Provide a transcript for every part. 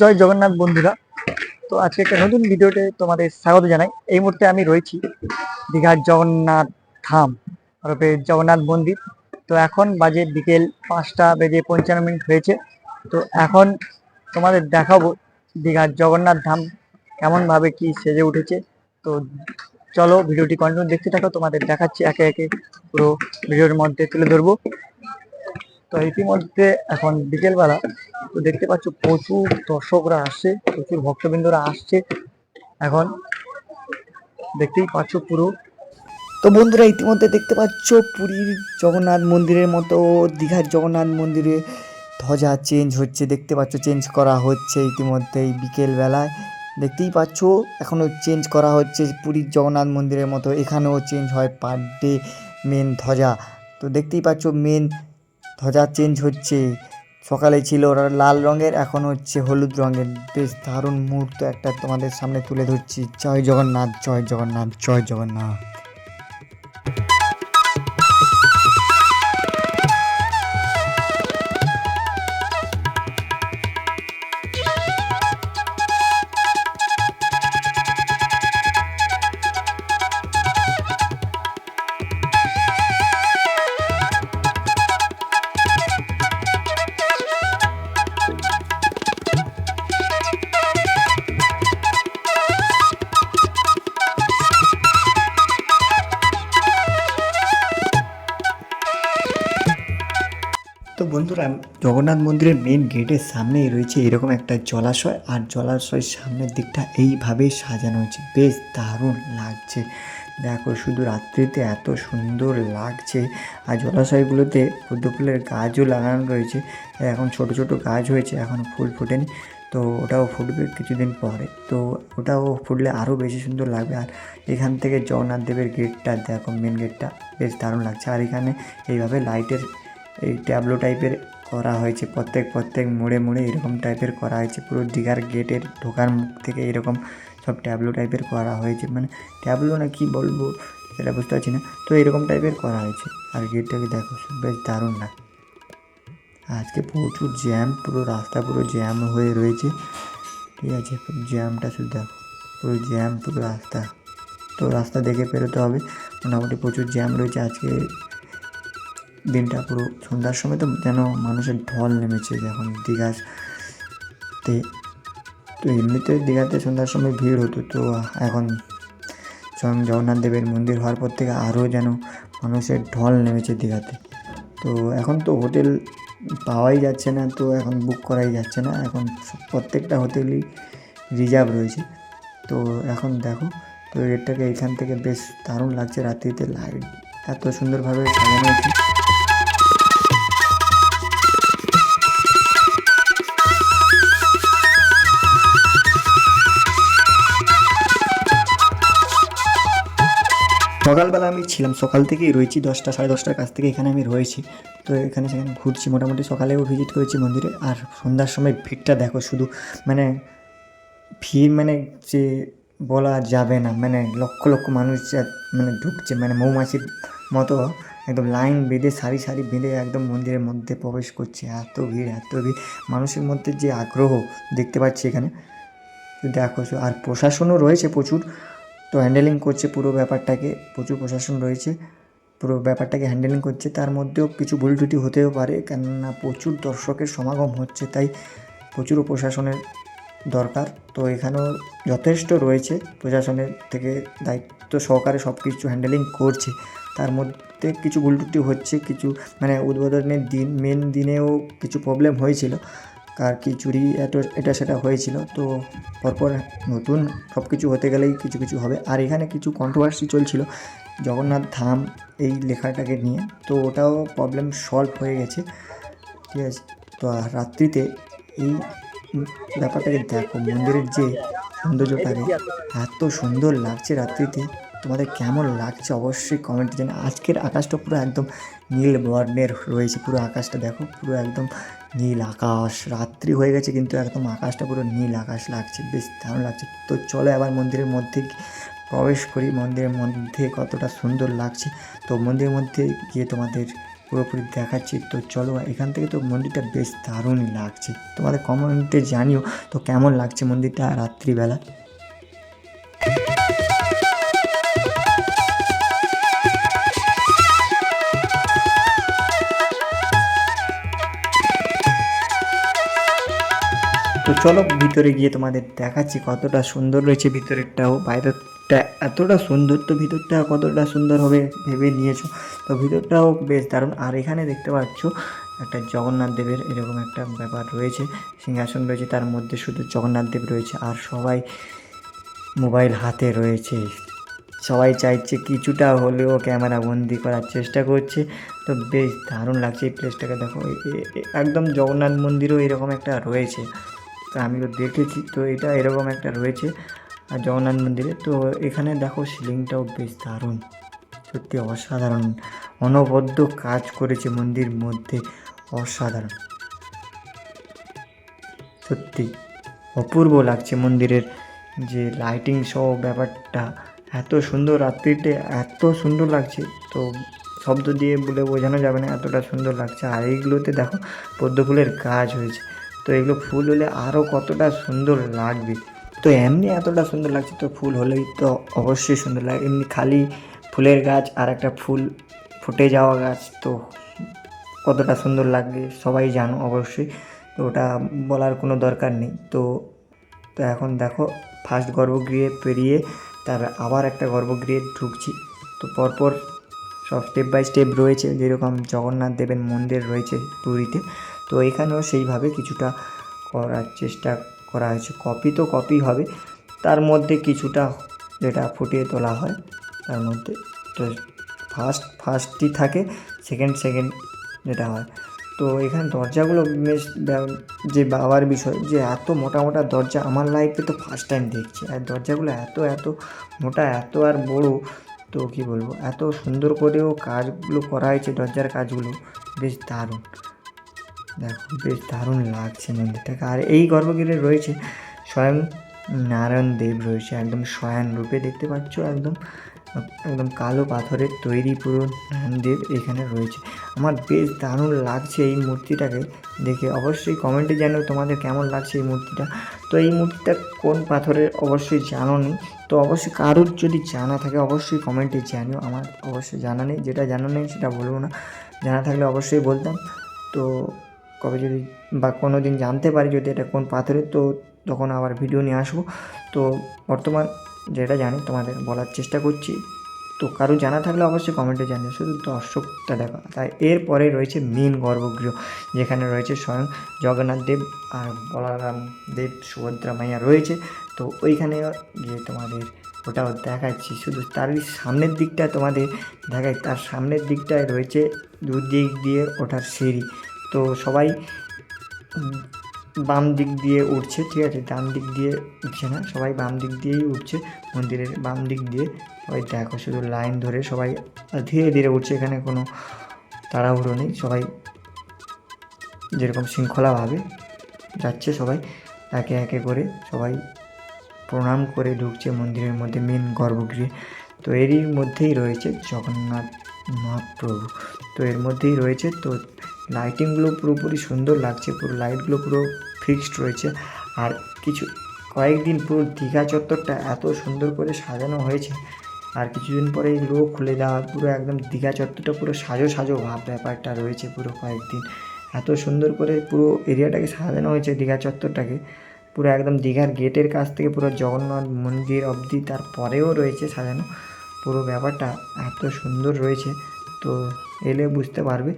জয় জগন্নাথ বন্ধুরা। তো আজকে একটা নতুন ভিডিওতে তোমাদের স্বাগত জানাই। এই মুহূর্তে আমি রয়েছি দীঘার জগন্নাথ ধাম ওরফে জগন্নাথ মন্দির। তো এখন বাজে বিকেল পাঁচটা বেজে পঞ্চান্ন মিনিট হয়েছে। তো এখন তোমাদের দেখাবো দীঘার জগন্নাথ ধাম কেমনভাবে কি সেজে উঠেছে। তো চলো ভিডিওটি কন্টিনিউ দেখতে থাকো, তোমাদের দেখাচ্ছি একে একে পুরো ভিডিওর মধ্যে তুলে ধরবো। তো ইতিমধ্যে এখন বিকেলবেলা তো দেখতে পাচ্ছ প্রচুর দর্শকরা আসছে, প্রচুর ভক্তবৃন্দরা আসছে। এখন দেখতেই পাচ্ছ পুরো। তো বন্ধুরা, ইতিমধ্যে দেখতে পাচ্ছ পুরীর জগন্নাথ মন্দিরের মতো, দীঘার জগন্নাথ মন্দিরে ধ্বজা চেঞ্জ হচ্ছে, দেখতে পাচ্ছ চেঞ্জ করা হচ্ছে ইতিমধ্যেই বিকেল বেলায় দেখতেই পাচ্ছ, এখনও চেঞ্জ করা হচ্ছে পুরীর জগন্নাথ মন্দিরের মতো, এখানেও চেঞ্জ হয় পার ডে মেন ধ্বজা। তো দেখতেই পাচ্ছ মেন ধ্বজা চেঞ্জ হচ্ছে। সকালে ছিল ওরা লাল রঙের, এখন হচ্ছে হলুদ রঙের। বেশ দারুণ মুহূর্ত একটা তোমাদের সামনে তুলে ধরছি। জয় জগন্নাথ জয় জগন্নাথ জয় জগন্নাথ। বন্ধুরা, জগন্নাথ মন্দিরের মেন গেটের সামনেই রয়েছে এরকম একটা জলাশয়। আর জলাশয়ের সামনের দিকটা এইভাবে সাজানো হয়েছে। বেশ দারুণ লাগছে। দেখো, শুধু রাত্রিতে এত সুন্দর লাগছে। আর জলাশয়গুলোতে পদ্ম ফুলের গাছও লাগানো রয়েছে। এখন ছোট ছোট গাছ হয়েছে, এখন ফুল ফোটেনি। তো ওটাও ফুটবে কিছুদিন পরে। তো ওটাও ফুটলে আরও বেশি সুন্দর লাগবে। আর এখান থেকে জগন্নাথ দেবের গেটটা দেখো মেন গেটটা বেশ দারুণ লাগছে। আর এখানে এইভাবে লাইটের এই ট্যাবলো টাইপের করা হয়েছে। প্রত্যেক প্রত্যেক মোড়ে মোড়ে এরকম টাইপের করা হয়েছে। পুরো দীঘার গেটের ঢোকার মুখ থেকে এরকম সব ট্যাবলো টাইপের করা হয়েছে। মানে ট্যাবলো না কি বলব সেটা বুঝতে পারছি না। তো এরকম টাইপের করা হয়েছে। আর গেটটাকে দেখো, বেশ দারুণ লাগে আজকে প্রচুর জ্যাম পুরো রাস্তা পুরো জ্যাম হয়ে রয়েছে। ঠিক আছে জ্যামটা শুধু দেখো। পুরো জ্যাম পুরো রাস্তা। তো রাস্তা দেখে পেরোতে হবে। মোটামুটি প্রচুর জ্যাম রয়েছে আজকে। দিনটা পুরো সন্ধ্যার সময় তো যেন মানুষের ঢল নেমেছে, যখন দীঘাতে, তো এমনিতে দীঘাতে সন্ধ্যার সময় ভিড় হতো, তো এখন স্বয়ং জগন্নাথ দেবের মন্দির হওয়ার পর থেকে আরও যেন মানুষের ঢল নেমেছে দীঘাতে তো এখন তো হোটেল পাওয়াই যাচ্ছে না, তো এখন বুক করাই যাচ্ছে না, এখন প্রত্যেকটা হোটেলই রিজার্ভ রয়েছে। তো এখন দেখো, তো এটাকে এখান থেকে বেশ দারুণ লাগছে, রাত্রিতে লাইট এত সুন্দরভাবে সাজানো হয়েছে সকালবেলা আমি ছিলাম, সকাল থেকেই রয়েছি, দশটা, সাড়ে দশটার কাছ থেকে এখানে আমি রয়েছি। তো এখানে সেখানে ঘুরছি, মোটামুটি সকালেও ভিজিট করেছি মন্দিরে। আর সন্ধ্যার সময় ভিড়টা দেখো, শুধু মানে ভিড় মানে যে বলা যাবে না মানে লক্ষ লক্ষ মানুষ মানে ঢুকছে মানে মৌমাছির মতো একদম লাইন বেঁধে, সারি সারি বেঁধে একদম মন্দিরের মধ্যে প্রবেশ করছে। এত ভিড় এত ভিড়। মানুষের মধ্যে যে আগ্রহ দেখতে পাচ্ছি এখানে। দেখো, আর প্রশাসনও রয়েছে প্রচুর। তো হ্যান্ডেলিং করছে পুরো ব্যাপারটাকে, প্রচুর প্রশাসন রয়েছে, পুরো ব্যাপারটাকে হ্যান্ডেলিং করছে। তার মধ্যেও কিছু ভুল ত্রুটি হতেও পারে, কেননা প্রচুর দর্শকের সমাগম হচ্ছে, তাই প্রচুর প্রশাসনের দরকার। তো এখানেও যথেষ্ট রয়েছে, প্রশাসনের থেকে দায়িত্ব সহকারে সব কিছু হ্যান্ডেলিং করছে। তার মধ্যে কিছু ভুল ত্রুটি হচ্ছে, কিছু মানে উদ্বোধনের দিন মেন দিনেও কিছু প্রবলেম হয়েছিল। কার কি চুরি, এত, এটা সেটা হয়েছিল। তো পরপর নতুন সব কিছু হতে গেলেই কিছু কিছু হবে। আর এখানে কিছু কন্ট্রোভার্সি চলছিল। জগন্নাথ ধাম এই লেখাটাকে নিয়ে। তো ওটাও প্রবলেম সলভ হয়ে গেছে। ঠিক আছে? তো রাত্রিতে এই ব্যাপারটাকে দেখো। মন্দিরের যে সৌন্দর্যটাকে, এত সুন্দর লাগছে রাত্রিতে। তোমাদের কেমন লাগছে অবশ্যই কমেন্টে জানা আজকের আকাশটা পুরো একদম নীল বর্ণের রয়েছে, পুরো আকাশটা দেখো, পুরো একদম নীল আকাশ। রাত্রি হয়ে গেছে কিন্তু একদম আকাশটা পুরো নীল আকাশ লাগছে, বেশ দারুণ লাগছে। তো চলো আবার মন্দিরের মধ্যে প্রবেশ করি, মন্দিরের মধ্যে কতটা সুন্দর লাগছে। তো মন্দিরের মধ্যে গিয়ে তোমাদের পুরোপুরি দেখাচ্ছি। তো চলো এখান থেকে তো মন্দিরটা বেশ দারুণই লাগছে। তোমাদের কমেন্টে জানিও তো কেমন লাগছে মন্দিরটা রাত্রিবেলা। চলো ভিতরে গিয়ে তোমাদের দেখাচ্ছি কতটা সুন্দর রয়েছে ভিতরেরটাও। বাইরেরটা এতটা সুন্দর, তো ভিতরটা কতটা সুন্দর হবে ভেবে নিয়েছো? তো ভিতরটাও বেশ দারুণ। আর এখানে দেখতে পাচ্ছ, একটা জগন্নাথ দেবের এরকম একটা ব্যাপার রয়েছে। সিংহাসন রয়েছে, তার মধ্যে শুধু জগন্নাথ দেব রয়েছে আর সবাই মোবাইল হাতে রয়েছে। সবাই চাইছে কিছুটা হলেও ক্যামেরা বন্দি করার চেষ্টা করছে। তো বেশ দারুণ লাগছে এই প্লেসটাকে দেখো। একদম জগন্নাথ মন্দিরও এরকম একটা রয়েছে। তো আমিও দেখেছি। তো এটা এরকম একটা রয়েছে জগন্নাথ মন্দিরে। তো এখানে দেখো সিলিংটাও বেশ দারুণ। সত্যি অসাধারণ। অনবদ্য কাজ করেছে মন্দির মধ্যে। অসাধারণ। সত্যি অপূর্ব লাগছে মন্দিরের যে লাইটিং সহ ব্যাপারটা। এত সুন্দর রাত্রিতে এত সুন্দর লাগছে। তো শব্দ দিয়ে বলে বোঝানো যাবে না এতটা সুন্দর লাগছে। আর এইগুলোতে দেখো পদ্ম ফুলের গাছ হয়েছে। তো এগুলো ফুল হলে আরও কতটা সুন্দর লাগবে? তো এমনি এতটা সুন্দর লাগছে তো ফুল হলেই তো অবশ্যই সুন্দর লাগে। এমনি খালি ফুলের গাছ আর একটা ফুল ফুটে যাওয়া গাছ তো কতটা সুন্দর লাগবে সবাই জানো অবশ্যই। তো ওটা বলার কোনো দরকার নেই। তো তো এখন দেখো ফার্স্ট গর্ভগৃহে পেরিয়ে তার আবার একটা গর্ভগৃহে ঢুকছি। তো পরপর সব স্টেপ বাই স্টেপ রয়েছে। যেরকম জগন্নাথ দেবের মন্দির রয়েছে পুরীতে। তো এখানেও সেইভাবে কিছুটা করার চেষ্টা করা হয়েছে। কপি তো কপি হবে। তার মধ্যে কিছুটা যেটা ফুটিয়ে তোলা হয়, তার মধ্যে তো ফার্স্ট ফার্স্টই থাকে সেকেন্ড সেকেন্ড যেটা হয়। তো এখানে দরজাগুলো বেশ যে বাবার বিষয়, যে এত মোটা মোটা দরজা, আমার লাইফে তো ফার্স্ট টাইম দেখছি। আর দরজাগুলো এত এত মোটা, এত আর বড়, তো কি বলব? এত সুন্দর করেও কাজগুলো করা হয়েছে, দরজার কাজগুলো। বেশ দারুণ। দেখো, বেশ দারুণ লাগছে মন্দিরটাকে আর এই গর্ভগৃহে রয়েছে স্বয়ং নারায়ণ দেব রয়েছে, একদম স্বয়ং রূপে দেখতে পাচ্ছ, একদম একদম কালো পাথরের তৈরি পুরো দেব এখানে রয়েছে। আমার বেশ দারুণ লাগছে এই মূর্তিটাকে দেখে। অবশ্যই কমেন্টে জানিও তোমাদের কেমন লাগছে এই মূর্তিটা। তো এই মূর্তিটা কোন পাথরের? অবশ্যই জানো নি তো অবশ্যই কারোর যদি জানা থাকে, অবশ্যই কমেন্টে জানিও। আমার অবশ্যই জানা নেই, যেটা জানা নেই সেটা বলব না। জানা থাকলে অবশ্যই বলতাম। তো কবে যদি বা কোনো দিন জানতে পারি যদি এটা কোন পাথরের তো তখন আবার ভিডিও নিয়ে আসব। তো বর্তমান যেটা জানি তোমাদের বলার চেষ্টা করছি। তো কারও জানা থাকলে অবশ্যই কমেন্টে জানিও, শুধু দর্শকটা দেখা। তাই এরপরে রয়েছে মেন গর্ভগৃহ, যেখানে রয়েছে স্বয়ং জগন্নাথ দেব আর বলরাম দেব, সুভদ্রা মাইয়া রয়েছে। তো ওইখানে গিয়ে তোমাদের ওটাও দেখাচ্ছি। শুধু তারই সামনের দিকটা তোমাদের দেখাই। তার সামনের দিকটায় রয়েছে দুদিক দিয়ে ওঠার সিঁড়ি। তো সবাই বাম দিক দিয়ে উঠছে, ঠিক আছে? ডান দিক দিয়ে উঠছে না, সবাই বাম দিক দিয়েই উঠছে, মন্দিরের বাম দিক দিয়ে। সবাই দেখো, শুধু লাইন ধরে সবাই ধীরে ধীরে উঠছে, এখানে কোনো তাড়াহুড়ো নেই, সবাই যেরকম শৃঙ্খলাভাবে যাচ্ছে সবাই, একে একে করে সবাই প্রণাম করে ঢুকছে মন্দিরের মধ্যে মেন গর্ভগৃহে। তো এরই মধ্যেই রয়েছে জগন্নাথ মহাপ্রভু। তো এর মধ্যেই রয়েছে, তো লাইটিংগুলো পুরোপুরি সুন্দর লাগছে, পুরো লাইটগুলো পুরো ফিক্সড রয়েছে। আর কিছু, কয়েকদিন পুরো দীঘা চত্বরটা এত সুন্দর করে সাজানো হয়েছে, আর কিছুদিন পরে এগুলো খুলে দেওয়া, পুরো একদম দীঘা চত্বরটা পুরো সাজো সাজো ভাব ব্যাপারটা রয়েছে পুরো কয়েকদিন। এত সুন্দর করে পুরো এরিয়াটাকে সাজানো হয়েছে দীঘা চত্বরটাকে। পুরো একদম দীঘার গেটের কাছ থেকে পুরো জগন্নাথ মন্দির অবধি তারপরেও রয়েছে সাজানো। পুরো ব্যাপারটা এত সুন্দর রয়েছে, তো এলে বুঝতে পারবে।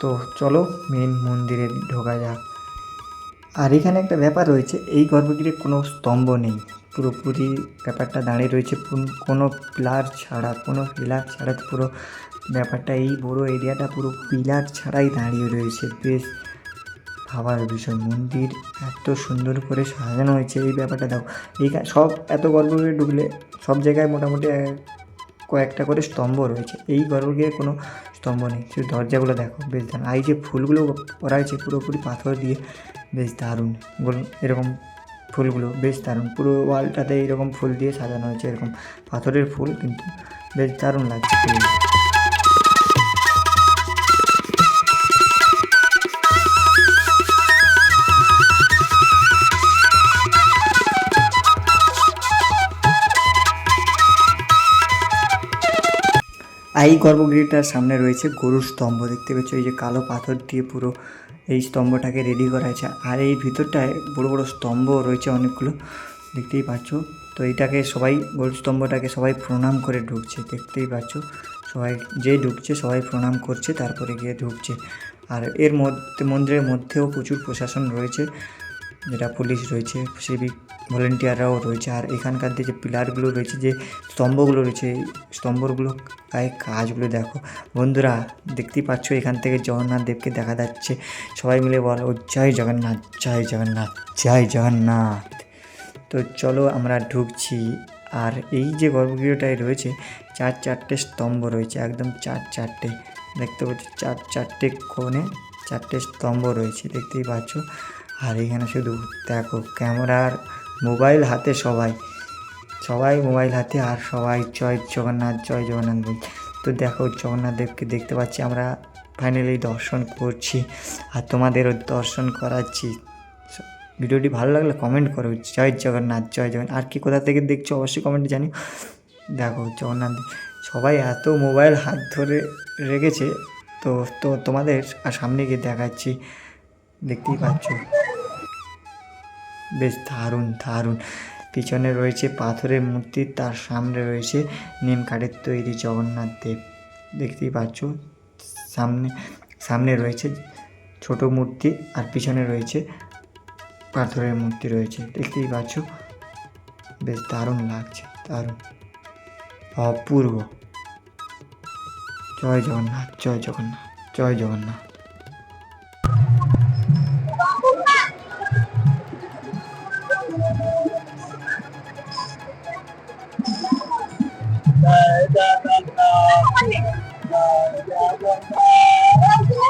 তো চলো মেন মন্দিরে ঢোকা যাক। আর এখানে একটা ব্যাপার রয়েছে, এই গর্ভগৃহে কোনো স্তম্ভ নেই। পুরোপুরি ব্যাপারটা দাঁড়িয়ে রয়েছে কোন- পিলার ছাড়া, কোনো পিলার ছাড়া পুরো ব্যাপারটা, এই বড় এরিয়াটা পুরো পিলার ছাড়াই দাঁড়িয়ে রয়েছে। বেশ ভাবার বিষয়, মন্দির এত সুন্দর করে সাজানো হয়েছে, এই ব্যাপারটা দেখো। এইখানে সব এত গর্ভগৃহে ঢুকলে সব জায়গায় মোটামুটি কয়েকটা করে স্তম্ভ রয়েছে। এই গর্ভগৃহে কোনো স্তম্ভ নেই। শুধু দরজাগুলো দেখো, বেশ দারুণ। আর এই যে ফুলগুলো করা হয়েছে পুরোপুরি পাথর দিয়ে, বেশ দারুণ। বলুন, এরকম ফুলগুলো বেশ দারুণ। পুরো ওয়ালটাতে এরকম ফুল দিয়ে সাজানো হয়েছে, এরকম পাথরের ফুল, কিন্তু বেশ দারুণ লাগছে। এই গর্ভগৃহটার সামনে রয়েছে গরুর স্তম্ভ, দেখতে পাচ্ছ? এই যে কালো পাথর দিয়ে পুরো এই স্তম্ভটাকে রেডি করা হয়েছে। আর এই ভিতরটায় বড় বড় স্তম্ভ রয়েছে অনেকগুলো, দেখতেই পাচ্ছ? তো এইটাকে সবাই, গরুর স্তম্ভটাকে সবাই প্রণাম করে ঢুকছে, দেখতেই পাচ্ছ? সবাই যে ঢুকছে, সবাই প্রণাম করছে, তারপরে গিয়ে ঢুকছে। আর এর মধ্যে, মন্দিরের মধ্যেও প্রচুর প্রশাসন রয়েছে। যেটা পুলিশ রয়েছে সিভিক ভলেন্টিয়াররাও রয়েছে। আর এখানকার যে পিলারগুলো রয়েছে, যে স্তম্ভগুলো রয়েছে স্তম্ভগুলো গায়ে কাজগুলো দেখো। বন্ধুরা, দেখতেই পাচ্ছ, এখান থেকে জগন্নাথ দেবকে দেখা যাচ্ছে। সবাই মিলে বলো, জয় জগন্নাথ জয় জগন্নাথ জয় জগন্নাথ। তো চলো আমরা ঢুকছি। আর এই যে গর্ভগৃহটায় রয়েছে, চার চারটে স্তম্ভ রয়েছে, একদম চার চারটে। দেখতে পাচ্ছ, চার চারটে কোণে চারটে স্তম্ভ রয়েছে, দেখতেই পাচ্ছ। আর এখানে শুধু দেখো ক্যামেরার মোবাইল হাতে সবাই। সবাই মোবাইল হাতে আর সবাই জয় জগন্নাথ জয় জগন্নাথ বলছে। তো দেখো জগন্নাথ দেবকে দেখতে পাচ্ছি, আমরা ফাইনালি দর্শন করছি। আর তোমাদেরও দর্শন করাচ্ছি। ভিডিওটি ভালো লাগলে কমেন্ট করো, জয় জগন্নাথ জয় জগন্নাথ। আর কি কোথা থেকে দেখছ অবশ্যই কমেন্টে জানি দেখো জগন্নাথ সবাই এত মোবাইল হাত ধরে রেখেছে, তো তো তোমাদের আর সামনে গিয়ে দেখাচ্ছি। দেখতেই পাচ্ছ। বেশ দারুণ দারুণ। পিছনে রয়েছে পাথরের মূর্তি, তার সামনে রয়েছে নিম কাঠের তৈরি জগন্নাথ দেব। দেখতেই পাচ্ছ, সামনে সামনে রয়েছে ছোট মূর্তি আর পিছনে রয়েছে পাথরের মূর্তি রয়েছে। দেখতেই পাচ্ছ, বেশ দারুণ লাগছে, দারুণ। অপূর্ব। জয় জগন্নাথ জয় জগন্নাথ জয় জগন্নাথ।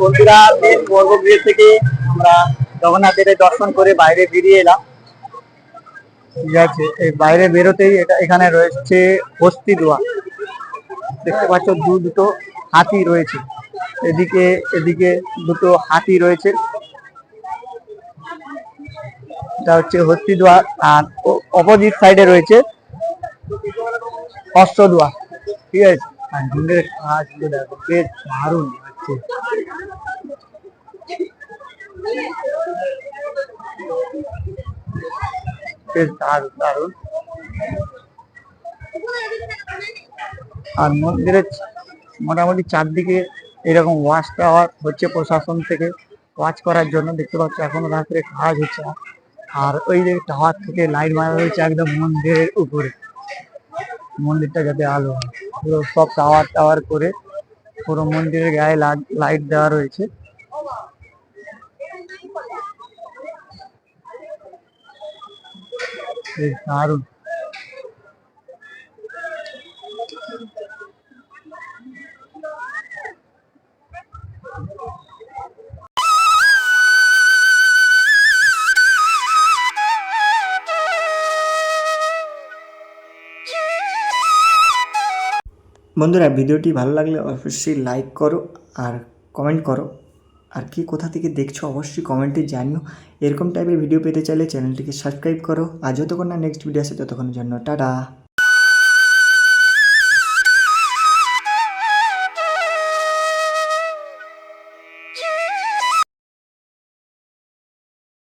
বন্ধুরা থেকে আমরা জগন্নাথের দর্শন করে বাইরে বেরিয়ে এলাম। ঠিক আছে, এই বাইরে বেরোতেই এটা এখানে রয়েছে দোয়া দেখতে পাচ্ছ, দু দুটো হাতি রয়েছে। এদিকে এদিকে দুটো হাতি রয়েছে। এটা হচ্ছে হস্তি দোয়া আর অপোজিট সাইডে রয়েছে অস্ত্র দোয়া ঠিক আছে? আর বেশ দারুণ আর মন্দিরের মোটামুটি চারদিকে এরকম ওয়াচ টাওয়ার হচ্ছে প্রশাসন থেকে ওয়াচ করার জন্য। দেখতে পাচ্ছ, এখনও রাত্রে কাজ হচ্ছে। আর ওই যে টাওয়ার থেকে লাইট মারা রয়েছে একদম মন্দিরের উপরে। মন্দিরটা যাতে আলো হয়। সব টাওয়ার টাওয়ার করে পুরো মন্দিরের গায়ে লাইট দেওয়া রয়েছে। দারুণ। বন্ধুরা, ভিডিওটি ভালো লাগলে অবশ্যই লাইক করো আর কমেন্ট করো। আর কি কোথা থেকে দেখছ অবশ্যই কমেন্টে জানিও। এরকম টাইপের ভিডিও পেতে চাইলে চ্যানেলটিকে সাবস্ক্রাইব করো। আর যতক্ষণ না নেক্সট ভিডিও আসে ততক্ষণের জন্য টাটা।